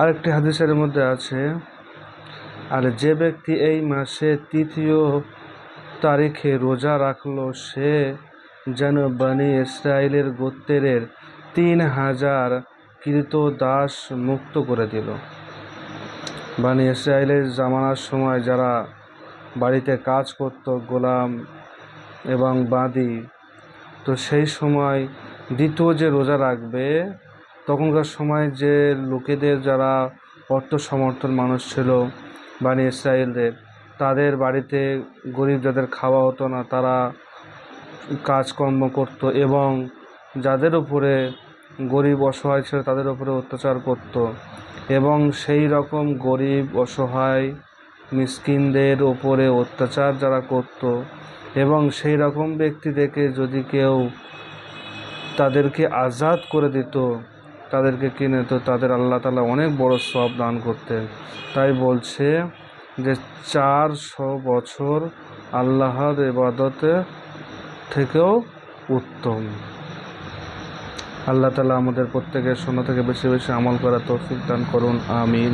আরেকটি হাদিসের মধ্যে আছে, আর যে ব্যক্তি এই মাসে তৃতীয় তারিখে রোজা রাখল, সে যেন বানি ইসরায়েলের গোত্রের তিন হাজার কৃত দাস মুক্ত করে দিল। বানি ইসরায়েলের জামানার সময় যারা বাড়িতে কাজ করত, গোলাম এবং বাঁদি, তো সেই সময় দ্বিতীয় যে রোজা রাখবে তখনকার সময় যে লোকেদের যারা অর্থ সমর্থন মানুষ ছিল বানি ইসরায়েলদের, তাদের বাড়িতে গরিব যাদের খাওয়া হতো না, তারা কাজকর্ম করতো এবং যাদের উপরে গরিব অসহায় ছিল তাদের উপরে অত্যাচার করত এবং সেই রকম গরিব, অসহায়, মিসকিনদের ওপরে অত্যাচার যারা করত এবং সেই রকম ব্যক্তি দেখে যদি কেউ তাদেরকে আজাদ করে দিত তাদেরকে কিনে তো তাদের আল্লাহ তালা অনেক বড় সব দান করতেন। তাই বলছে যে চারশো বছর আল্লাহর ইবাদতে থেকেও উত্তম। আল্লাহ তালা আমাদের প্রত্যেকের সোনা থেকে বেশি বেশি আমল করা তৌফিক দান করুন, আমিন।